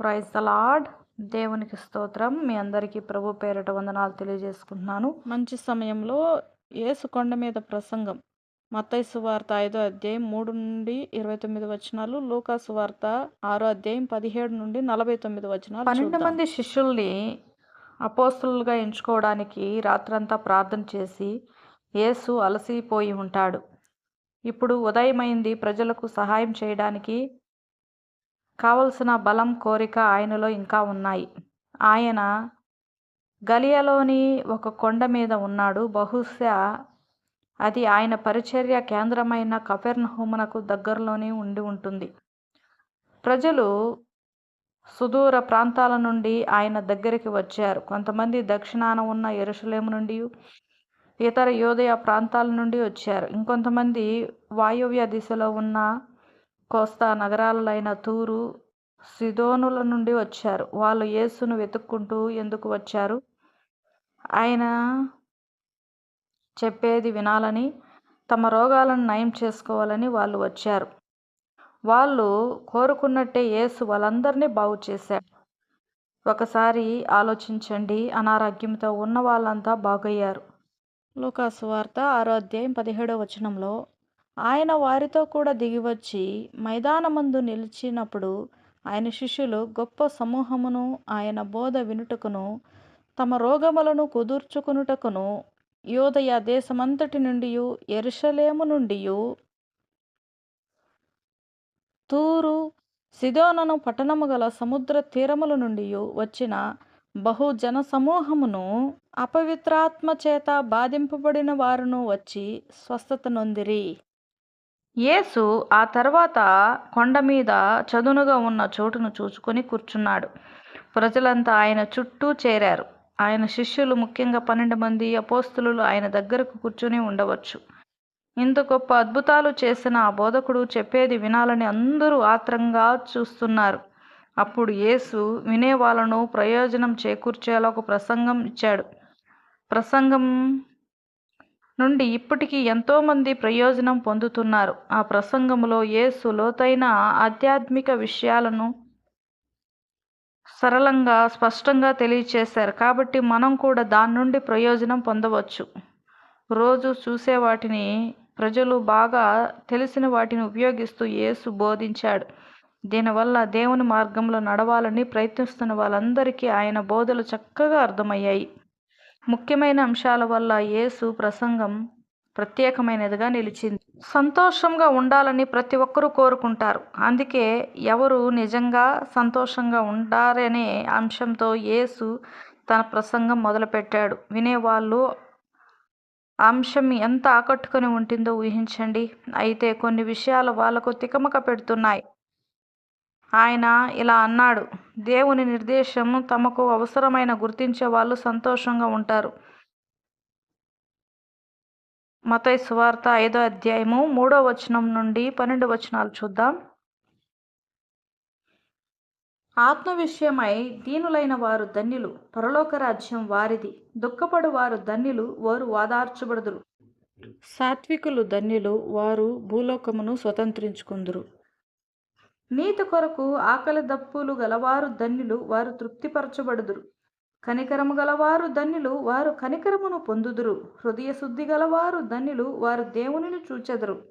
Praise the lord. దేవునికి స్తోత్రం. మీ అందరికీ ప్రభు పేరట వందనాలు తెలియజేసుకుంటున్నాను. మంచి సమయంలో యేసు కొండ మీద ప్రసంగం. మత్తయి సువార్త ఐదో అధ్యాయం మూడు నుండి ఇరవై తొమ్మిది వచనాలు. లూకా సువార్త ఆరో అధ్యాయం పదిహేడు నుండి నలభై తొమ్మిది వచనాలు పన్నెండు మంది శిష్యుల్ని అపోస్తులుగా ఎంచుకోవడానికి రాత్రంతా ప్రార్థన చేసి యేసు అలసిపోయి ఉంటాడు. ఇప్పుడు ఉదయమైంది. ప్రజలకు సహాయం చేయడానికి కావలసిన బలం కోరిక ఆయనలో ఇంకా ఉన్నాయి. ఆయన గలియలోని ఒక కొండ మీద ఉన్నాడు. బహుశా అది ఆయన పరిచర్య కేంద్రమైన కపెర్నహూమునకు దగ్గరలోనే ఉండి ఉంటుంది. ప్రజలు సుదూర ప్రాంతాల నుండి ఆయన దగ్గరికి వచ్చారు. కొంతమంది దక్షిణాన ఉన్న ఎరుసలేము నుండి ఇతర యోదయ ప్రాంతాల నుండి వచ్చారు. ఇంకొంతమంది వాయువ్య దిశలో ఉన్న కోస్తా నగరాలైన తూరు సిదోనుల నుండి వచ్చారు. వాళ్ళు యేసును వెతుక్కుంటూ ఎందుకు వచ్చారు? ఆయన చెప్పేది వినాలని తమ రోగాలను నయం చేసుకోవాలని వాళ్ళు వచ్చారు. వాళ్ళు కోరుకున్నట్టే యేసు వాళ్ళందరినీ బాగు చేశాడు. ఒకసారి ఆలోచించండి అనారోగ్యంతో ఉన్న వాళ్ళంతా బాగయ్యారు. లూకాసు వార్త ఆరో అధ్యాయం పదిహేడో వచనంలో ఆయన వారితో కూడా దిగివచ్చి మైదానమందు నిలిచినప్పుడు ఆయన శిష్యులు గొప్ప సమూహమును ఆయన బోధ వినుటకును తమ రోగములను కుదుర్చుకునుటకును యోదయ దేశమంతటి నుండి ఎరుషలేము నుండి తూరు సిదోనను పట్టణము గల సముద్ర తీరముల నుండి వచ్చిన బహుజన సమూహమును అపవిత్రాత్మ చేత బాధింపబడిన వారును వచ్చి స్వస్థత నొందిరి. యేసు ఆ తర్వాత కొండ మీద చదునుగా ఉన్న చోటును చూచుకొని కూర్చున్నాడు. ప్రజలంతా ఆయన చుట్టూ చేరారు. ఆయన శిష్యులు ముఖ్యంగా పన్నెండు మంది అపోస్తులు ఆయన దగ్గరకు కూర్చుని ఉండవచ్చు. ఇంత గొప్ప అద్భుతాలు చేసిన ఆ బోధకుడు చెప్పేది వినాలని అందరూ ఆత్రంగా చూస్తున్నారు. అప్పుడు యేసు వినే వాళ్ళను ప్రయోజనం చేకూర్చేలా ఒక ప్రసంగం ఇచ్చాడు. ప్రసంగం నుండి ఇప్పటికీ ఎంతోమంది ప్రయోజనం పొందుతున్నారు. ఆ ప్రసంగంలో యేసు లోతైన ఆధ్యాత్మిక విషయాలను సరళంగా స్పష్టంగా తెలియచేశారు. కాబట్టి మనం కూడా దాని నుండి ప్రయోజనం పొందవచ్చు. రోజు చూసే వాటిని ప్రజలు బాగా తెలిసిన వాటిని ఉపయోగిస్తూ యేసు బోధించాడు. దీనివల్ల దేవుని మార్గంలో నడవాలని ప్రయత్నిస్తున్న వాళ్ళందరికీ ఆయన బోధలు చక్కగా అర్థమయ్యాయి. ముఖ్యమైన అంశాల వల్ల యేసు ప్రసంగం ప్రత్యేకమైనదిగా నిలిచింది. సంతోషంగా ఉండాలని ప్రతి ఒక్కరూ కోరుకుంటారు. అందుకే ఎవరు నిజంగా సంతోషంగా ఉండారనే అంశంతో యేసు తన ప్రసంగం మొదలుపెట్టాడు. వినేవాళ్ళు అంశం ఎంత ఆకట్టుకొని ఉంటుందో ఊహించండి. అయితే కొన్ని విషయాలు వాళ్ళకు తికమక పెడుతున్నాయి. ఆయన ఇలా అన్నాడు దేవుని నిర్దేశం తమకు అవసరమైన గుర్తించే వాళ్ళు సంతోషంగా ఉంటారు. మతై సువార్త ఐదో అధ్యాయము మూడో వచనం నుండి పన్నెండు వచనాలు చూద్దాం. ఆత్మ విషయమై దీనులైన వారు ధన్యులు పరలోక రాజ్యం వారిది దుఃఖపడు వారు ధన్యులు వారు వాదార్చబడుదురు సాత్వికులు ధన్యులు వారు భూలోకమును స్వతంత్రించుకుందురు. నీతి కొరకు ఆకలి దప్పులు గలవారు ధన్యులు వారు తృప్తిపరచబడుదురు. కనికరము గలవారు ధన్యులు వారు కనికరమును పొందుదురు. హృదయ శుద్ధి గలవారు ధన్యులు వారు దేవునిని చూచెదరు.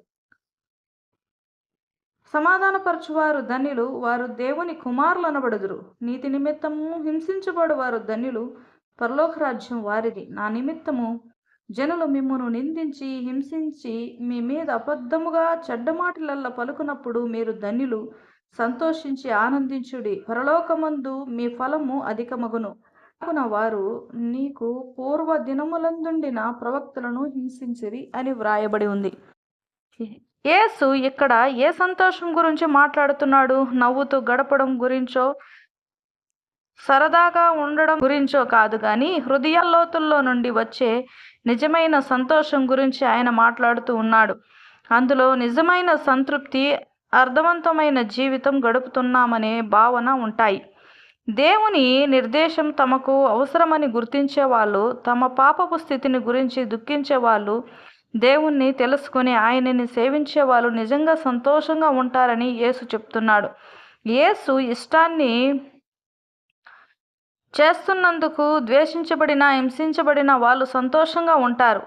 సమాధానపరచువారు ధన్యులు వారు దేవుని కుమారులనబడుదురు. నీతి నిమిత్తము హింసించబడు వారు ధన్యులు పరలోక రాజ్యం వారిది. నా నిమిత్తము జనులు మిమ్మును నిందించి హింసించి మీ మీద అబద్ధముగా చెడ్డమాటలల్ల పలుకున్నప్పుడు మీరు ధన్యులు. సంతోషించి ఆనందించుడి. పరలోకమందు మీ ఫలము అధికమగును. కావున వారు నీకు పూర్వ దినములందుండిన ప్రవక్తలను హింసించిరి అని వ్రాయబడి ఉంది. యేసు ఇక్కడ ఏ సంతోషం గురించి మాట్లాడుతున్నాడు? నవ్వుతూ గడపడం గురించో సరదాగా ఉండడం గురించో కాదు కానీ హృదయ లోతుల్లో నుండి వచ్చే నిజమైన సంతోషం గురించి ఆయన మాట్లాడుతూ ఉన్నాడు. అందులో నిజమైన సంతృప్తి అర్థవంతమైన జీవితం గడుపుతున్నామనే భావన ఉంటాయి. దేవుని నిర్దేశం తమకు అవసరమని గుర్తించే వాళ్ళు తమ పాపపు స్థితిని గురించి దుఃఖించే వాళ్ళు దేవుణ్ణి తెలుసుకుని ఆయనని సేవించే వాళ్ళు నిజంగా సంతోషంగా ఉంటారని యేసు చెప్తున్నాడు. యేసు ఇష్టాన్ని చేస్తున్నందుకు ద్వేషించబడిన హింసించబడిన వాళ్ళు సంతోషంగా ఉంటారు.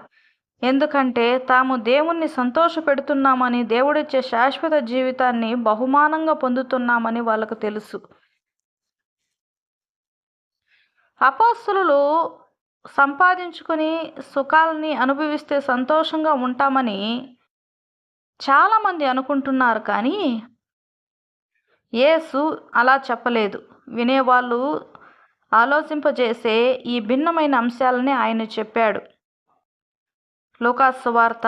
ఎందుకంటే తాము దేవుణ్ణి సంతోషపెడుతున్నామని దేవుడిచ్చే శాశ్వత జీవితాన్ని బహుమానంగా పొందుతున్నామని వాళ్ళకు తెలుసు. అపోస్తులు సంపాదించుకుని సుఖాలని అనుభవిస్తే సంతోషంగా ఉంటామని చాలామంది అనుకుంటున్నారు కానీ యేసు అలా చెప్పలేదు. వినేవాళ్ళు ఆలోచింపజేసే ఈ భిన్నమైన అంశాలని ఆయన చెప్పాడు. లోకాసు వార్త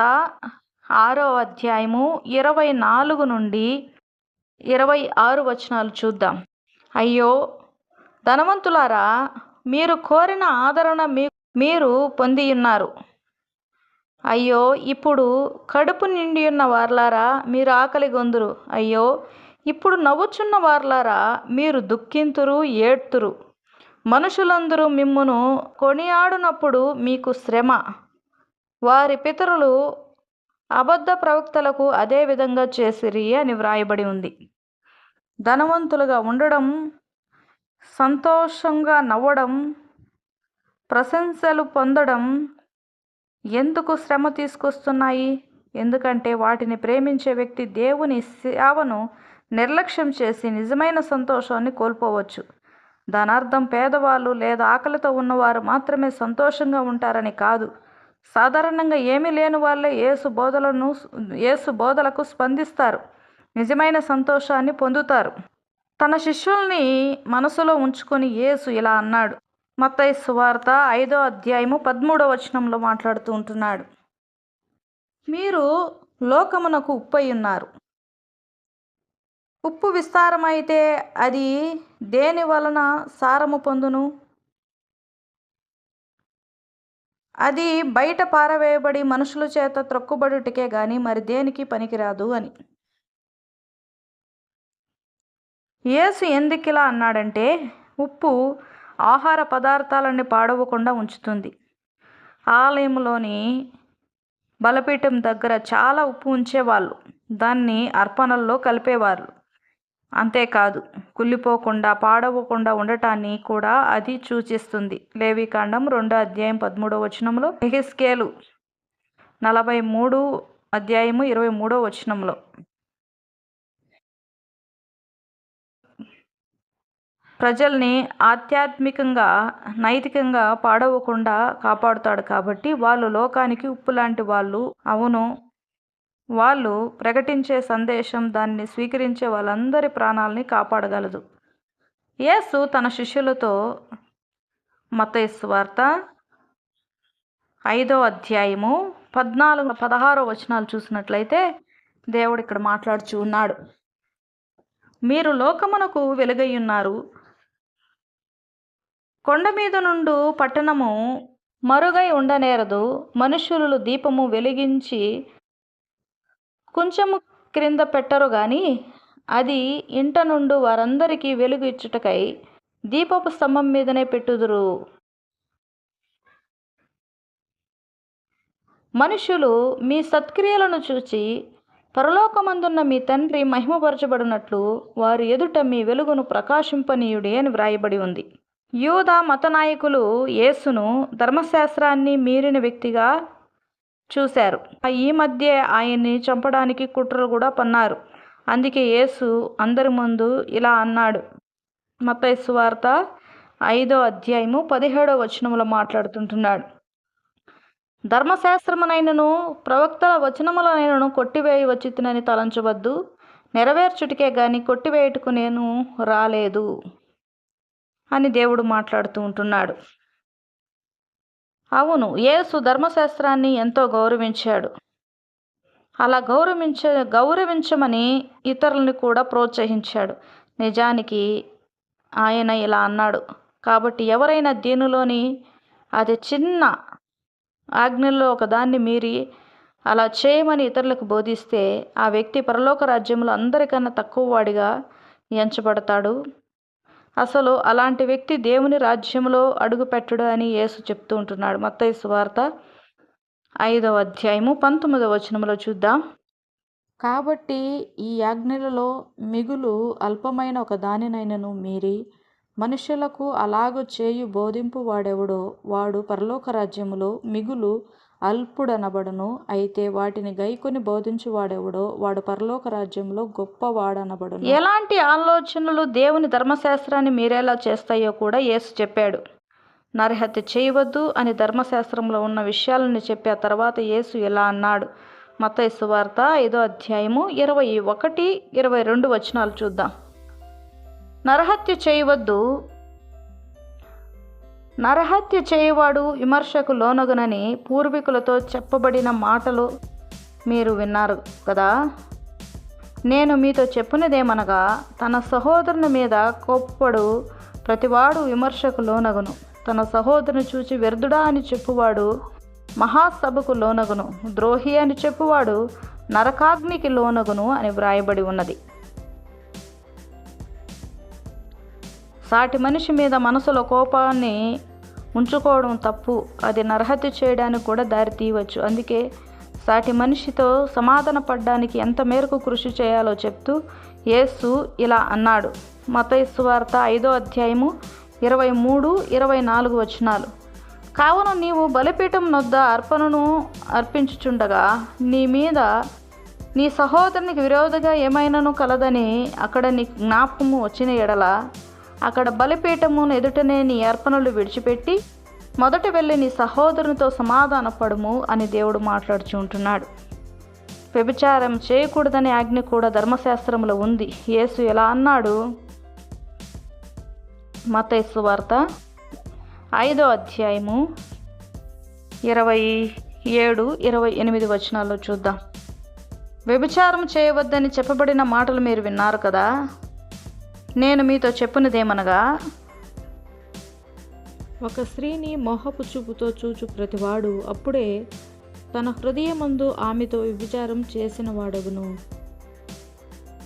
ఆరో అధ్యాయము ఇరవై నాలుగు నుండి ఇరవై ఆరు వచనాలు చూద్దాం. అయ్యో ధనవంతులారా మీరు కోరిన ఆదరణ మీ మీరు పొంది ఉన్నారు అయ్యో ఇప్పుడు కడుపు నిండి ఉన్న వార్లారా మీరు ఆకలి గొందురు అయ్యో ఇప్పుడు నవ్వుచున్న వార్లారా మీరు దుఃఖింతురు ఏడ్తురు. మనుషులందరూ మిమ్మును కొనియాడునప్పుడు మీకు శ్రమ. వారి పితరులు అబద్ధ ప్రవక్తలకు అదే విధంగా చేసిరి అని వ్రాయబడి ఉంది. ధనవంతులుగా ఉండడం సంతోషంగా నవ్వడం ప్రశంసలు పొందడం ఎందుకు శ్రమ తీసుకొస్తున్నాయి? ఎందుకంటే వాటిని ప్రేమించే వ్యక్తి దేవుని సేవను నిర్లక్ష్యం చేసి నిజమైన సంతోషాన్ని కోల్పోవచ్చు. దాని అర్థం పేదవాళ్ళు లేదా ఆకలితో ఉన్నవారు మాత్రమే సంతోషంగా ఉంటారని కాదు. సాధారణంగా ఏమీ లేని వాళ్ళే ఏసు బోధలను ఏసు బోధలకు స్పందిస్తారు. నిజమైన సంతోషాన్ని పొందుతారు. తన శిష్యుల్ని మనసులో ఉంచుకొని యేసు ఇలా అన్నాడు. మత్తయి సువార్త ఐదో అధ్యాయము పదమూడవ వచనంలో మాట్లాడుతూ ఉంటున్నాడు. మీరు లోకమునకు ఉప్పై ఉన్నారు. ఉప్పు విస్తారమైతే అది దేని వలన సారము పొందును? అది బయట పారవేయబడి మనుషుల చేత త్రొక్కుబడుటికే గాని మరి దేనికి పనికిరాదు అని. యేసు ఎందుకిలా అన్నాడంటే ఉప్పు ఆహార పదార్థాలని పాడవకుండా ఉంచుతుంది. ఆలయంలోని బలపీఠం దగ్గర చాలా ఉప్పు ఉంచేవాళ్ళు. దాన్ని అర్పణల్లో కలిపేవారు. అంతేకాదు కుళ్ళిపోకుండా పాడవకుండా ఉండటాన్ని కూడా అది సూచిస్తుంది. లేవికాండం రెండో అధ్యాయం పదమూడో వచనంలో ఎహిస్కేలు నలభై మూడు అధ్యాయము ఇరవై మూడో వచనంలో. ప్రజల్ని ఆధ్యాత్మికంగా నైతికంగా పాడవకుండా కాపాడుతాడు కాబట్టి వాళ్ళు లోకానికి ఉప్పు లాంటి వాళ్ళు. అవును వాళ్ళు ప్రకటించే సందేశం దాన్ని స్వీకరించే వాళ్ళందరి ప్రాణాలని కాపాడగలదు. యేసు తన శిష్యులతో మతేసు వార్త ఐదో అధ్యాయము పద్నాలుగు పదహారో వచనాలు చూసినట్లయితే దేవుడు ఇక్కడ మాట్లాడుచు ఉన్నాడు. మీరు లోకమునకు వెలుగై ఉన్నారు. కొండ మీద నుండు పట్టణము మరుగై ఉండనేరదు. మనుషులు దీపము వెలిగించి కొంచెము క్రింద పెట్టరు గాని అది ఇంట నుండి వారందరికీ వెలుగు ఇచ్చుటకై దీపపు స్తంభం మీదనే పెట్టుదురు. మనుషులు మీ సత్క్రియలను చూచి పరలోకమందున్న మీ తండ్రి మహిమపరచబడినట్లు వారి ఎదుట మీ వెలుగును ప్రకాశింపనీయుడి అని వ్రాయబడి ఉంది. యూద మత నాయకులు యేసును ధర్మశాస్త్రాన్ని మీరిన వ్యక్తిగా చూశారు. ఈ మధ్య ఆయన్ని చంపడానికి కుట్రలు కూడా పన్నారు. అందుకే యేసు అందరి ముందు ఇలా అన్నాడు. మత్తయి వార్త ఐదో అధ్యాయము పదిహేడో వచనములో మాట్లాడుతుంటున్నాడు. ధర్మశాస్త్రమునైనను ప్రవక్తల వచనములనైనను కొట్టివేయి వచ్చినని తలంచవద్దు. నెరవేర్చుటికే గాని కొట్టివేయటకు నేను రాలేదు అని దేవుడు మాట్లాడుతూ ఉంటున్నాడు. అవును యేసు ధర్మశాస్త్రాన్ని ఎంతో గౌరవించాడు. అలా గౌరవించ గౌరవించమని ఇతరులని కూడా ప్రోత్సహించాడు. నిజానికి ఆయన ఇలా అన్నాడు. కాబట్టి ఎవరైనా దీనిలోని అది చిన్న ఆజ్ఞల్లో ఒకదాన్ని మీరి అలా చేయమని ఇతరులకు బోధిస్తే ఆ వ్యక్తి పరలోక రాజ్యంలో అందరికన్నా తక్కువ వాడిగా ఎంచబడతాడు. అసలు అలాంటి వ్యక్తి దేవుని రాజ్యంలో అడుగుపెట్టడు అని యేసు చెప్తూ ఉంటున్నాడు. మత్తయి సువార్త ఐదవ అధ్యాయము పంతొమ్మిదవ వచనంలో చూద్దాం. కాబట్టి ఈ ఆజ్ఞలలో మిగులు అల్పమైన ఒక దానినైనను మీరి మనుషులకు అలాగు చేయు బోధింపు వాడెవడో వాడు పరలోక రాజ్యములో మిగులు అల్పుడనబడును. అయితే వాటిని గైకొని బోధించువాడెవడో వాడు పరలోక రాజ్యంలో గొప్పవాడనబడును. ఎలాంటి ఆలోచనలు దేవుని ధర్మశాస్త్రాన్ని మీరేలా చేస్తాయో కూడా యేసు చెప్పాడు. నరహత్య చేయవద్దు అని ధర్మశాస్త్రంలో ఉన్న విషయాలను చెప్పి ఆ తర్వాత యేసు ఇలా అన్నాడు. మత వార్త ఐదో అధ్యాయము ఇరవై ఒకటి ఇరవై రెండు వచనాలు చూద్దాం. నరహత్య చేయవద్దు నరహత్య చేయవాడు విమర్శకు లోనగునని పూర్వీకులతో చెప్పబడిన మాటలు మీరు విన్నారు కదా? నేను మీతో చెప్పినదేమనగా తన సహోదరుని మీద కోప్పడు ప్రతివాడు విమర్శకు లోనగును. తన సహోదరుని చూచి వ్యర్థుడా అని చెప్పువాడు మహాసభకు లోనగును. ద్రోహి అని చెప్పువాడు నరకాగ్నికి లోనగును అని వ్రాయబడి ఉన్నది. సాటి మనిషి మీద మనసులో కోపాన్ని ఉంచుకోవడం తప్పు. అది నరహత్య చేయడానికి కూడా దారి తీయవచ్చు. అందుకే సాటి మనిషితో సమాధాన పడడానికి ఎంత మేరకు కృషి చేయాలో చెప్తూ యేసు ఇలా అన్నాడు. మతైసు వార్త ఐదో అధ్యాయము ఇరవై మూడు ఇరవై నాలుగు వచనాలు. కావున నీవు బలిపీఠం నొద్ద అర్పణను అర్పించుచుండగా నీ మీద నీ సహోదరునికి విరోధంగా ఏమైనాను కలదని అక్కడ నీ జ్ఞాపకము వచ్చిన ఎడల అక్కడ బలిపీఠమును ఎదుటనే నీ అర్పణలు విడిచిపెట్టి మొదట వెళ్ళి నీ సహోదరునితో సమాధానపడుము అని దేవుడు మాట్లాడుచుంటున్నాడు వ్యభిచారం చేయకూడదనే ఆజ్ఞ కూడా ధర్మశాస్త్రంలో ఉంది. యేసు ఎలా అన్నాడు? మతైసు వార్త ఐదో అధ్యాయము ఇరవై ఏడు ఇరవై ఎనిమిది వచనాల్లో చూద్దాం. వ్యభిచారం చేయవద్దని చెప్పబడిన మాటలు మీరు విన్నారు కదా? నేను మీతో చెప్పినదేమనగా ఒక స్త్రీని మోహపు చూపుతో చూచు ప్రతివాడు అప్పుడే తన హృదయమందు ఆమెతో వ్యభిచారం చేసిన వాడగును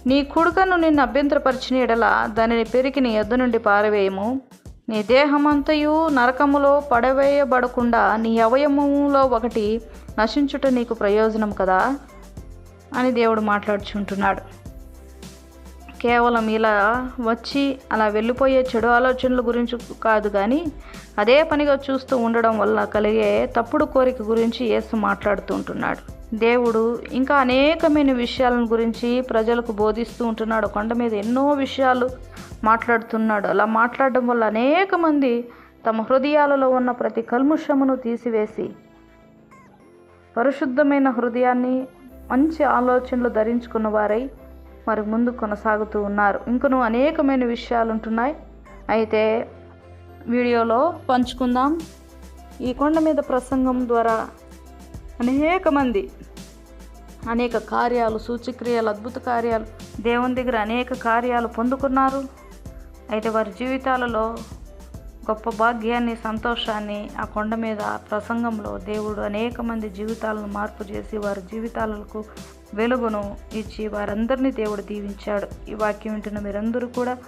నీ కుడుకను నిన్ను అభ్యంతరపరిచిన ఎడల దానిని పెరిగి నీ యొద్ద నుండి పారవేయము. నీ దేహమంతయు నరకములో పడవేయబడకుండా నీ అవయవములో ఒకటి నశించుట నీకు ప్రయోజనం కదా? అని దేవుడు మాట్లాడుచుంటున్నాడు. కేవలం ఇలా వచ్చి అలా వెళ్ళిపోయే చెడు ఆలోచనల గురించి కాదు కానీ అదే పనిగా చూస్తూ ఉండడం వల్ల కలిగే తప్పుడు కోరిక గురించి యేసు మాట్లాడుతూ ఉంటున్నాడు. దేవుడు ఇంకా అనేకమైన విషయాలను గురించి ప్రజలకు బోధిస్తూ ఉంటున్నాడు. కొండ మీద ఎన్నో విషయాలు మాట్లాడుతున్నాడు. అలా మాట్లాడడం వల్ల అనేక మంది తమ హృదయాలలో ఉన్న ప్రతి కల్ముషమును తీసివేసి పరిశుద్ధమైన హృదయాన్ని మంచి ఆలోచనలు ధరించుకున్న వారై మరి ముందు కొనసాగుతూ ఉన్నారు. ఇంకను అనేకమైన విషయాలు ఉంటున్నాయి అయితే వీడియోలో పంచుకుందాం. ఈ కొండ మీద ప్రసంగం ద్వారా అనేక మంది అనేక కార్యాలు సూచక్రియలు అద్భుత కార్యాలు దేవుని దగ్గర అనేక కార్యాలు పొందుకున్నారు. అయితే వారి జీవితాలలో గొప్ప భాగ్యాన్ని సంతోషాన్ని ఆ కొండ మీద ప్రసంగంలో దేవుడు అనేక మంది జీవితాలను మార్పు చేసి వారి జీవితాలకు వెలుగును ఇచ్చి వారందరినీ దేవుడు దీవించాడు. ఈ వాక్యం వింటున్న మీరందరూ కూడా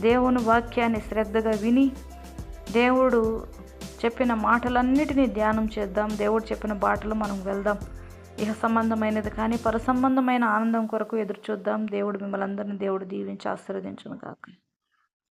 దేవుని వాక్యాన్ని శ్రద్ధగా విని దేవుడు చెప్పిన మాటలన్నిటినీ ధ్యానం చేద్దాం. దేవుడు చెప్పిన బాటలు మనం వెళ్దాం. ఇహ సంబంధమైనది కానీ పరసంబంధమైన ఆనందం కొరకు ఎదురు చూద్దాం దేవుడు మిమ్మల్ని అందరినీ దేవుడు దీవించి ఆశీర్వదించను కాక